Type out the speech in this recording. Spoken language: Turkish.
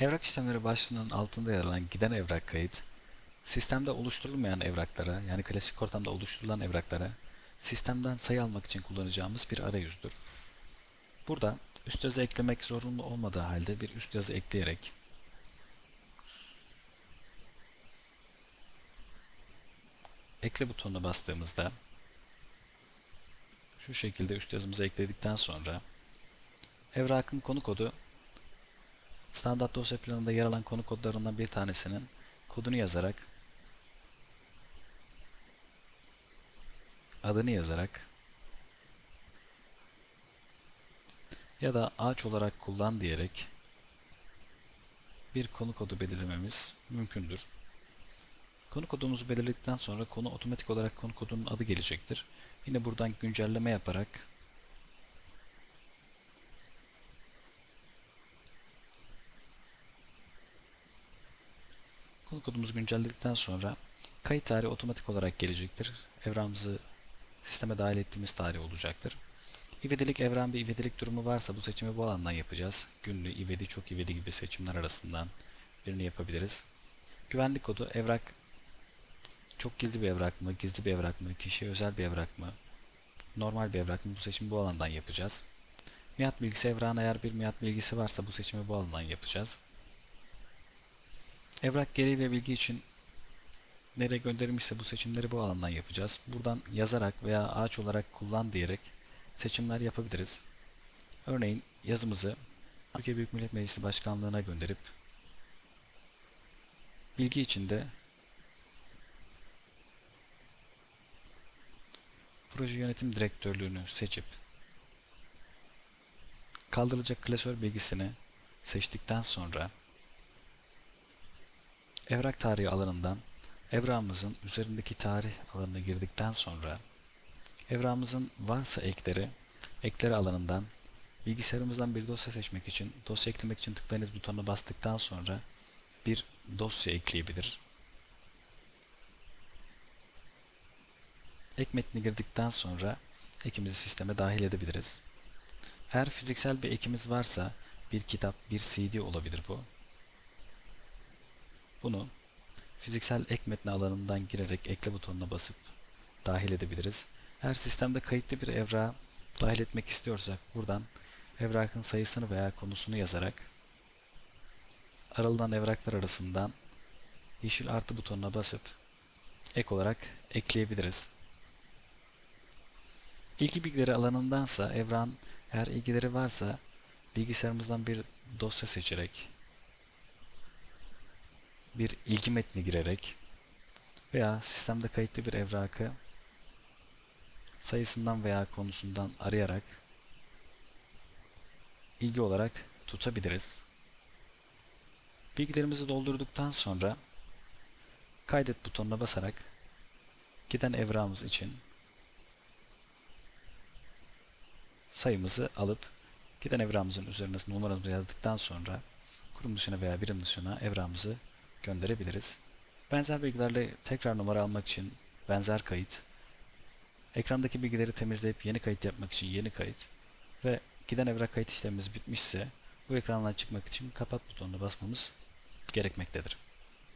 Evrak işlemleri başlığının altında yer alan giden evrak kayıt, sistemde oluşturulmayan evraklara yani klasik ortamda oluşturulan evraklara sistemden sayı almak için kullanacağımız bir arayüzdür. Burada üst yazı eklemek zorunlu olmadığı halde bir üst yazı ekleyerek ekle butonuna bastığımızda şu şekilde üst yazımızı ekledikten sonra evrakın konu kodu standart dosya planında yer alan konu kodlarından bir tanesinin kodunu yazarak adını yazarak ya da ağaç olarak kullan diyerek bir konu kodu belirlememiz mümkündür. Konu kodumuzu belirledikten sonra konu otomatik olarak konu kodunun adı gelecektir. Yine buradan güncelleme yaparak konu kodumuzu güncelledikten sonra kayıt tarihi otomatik olarak gelecektir. Evrağımızı sisteme dahil ettiğimiz tarih olacaktır. İvedilik evren bir ivedilik durumu varsa bu seçimi bu alandan yapacağız. Günlü, ivedi, çok ivedi gibi seçimler arasından birini yapabiliriz. Güvenlik kodu evrak çok gizli bir evrak mı, gizli bir evrak mı, kişiye özel bir evrak mı, normal bir evrak mı bu seçimi bu alandan yapacağız. Miat bilgisi evrağın eğer bir miat bilgisi varsa bu seçimi bu alandan yapacağız. Evrak gereği ve bilgi için nereye gönderilmişse bu seçimleri bu alandan yapacağız. Buradan yazarak veya ağaç olarak kullan diyerek seçimler yapabiliriz. Örneğin yazımızı Türkiye Büyük Millet Meclisi Başkanlığı'na gönderip bilgi içinde proje yönetim direktörlüğünü seçip kaldırılacak klasör bilgisini seçtikten sonra evrak tarihi alanından evrağımızın üzerindeki tarih alanına girdikten sonra evrağımızın varsa ekleri ekleri alanından bilgisayarımızdan bir dosya seçmek için dosya eklemek için tıklayınız butonuna bastıktan sonra bir dosya ekleyebilir. Ek metni girdikten sonra ekimizi sisteme dahil edebiliriz. Eğer fiziksel bir ekimiz varsa bir kitap, bir CD olabilir bu. Bunu fiziksel ek metni alanından girerek ekle butonuna basıp dahil edebiliriz. Eğer sistemde kayıtlı bir evrağı dahil etmek istiyorsak buradan evrakın sayısını veya konusunu yazarak aralılan evraklar arasından yeşil artı butonuna basıp ek olarak ekleyebiliriz. İlgi bilgileri alanındansa evran eğer ilgileri varsa bilgisayarımızdan bir dosya seçerek bir ilgi metni girerek veya sistemde kayıtlı bir evrakı sayısından veya konusundan arayarak ilgi olarak tutabiliriz. Bilgilerimizi doldurduktan sonra kaydet butonuna basarak giden evrağımız için sayımızı alıp giden evrağımızın üzerine numaramızı yazdıktan sonra kurum dışına veya birim dışına evrağımızı gönderebiliriz. Benzer bilgilerle tekrar numara almak için benzer kayıt, ekrandaki bilgileri temizleyip yeni kayıt yapmak için yeni kayıt ve giden evrak kayıt işlemimiz bitmişse bu ekrandan çıkmak için kapat butonuna basmamız gerekmektedir.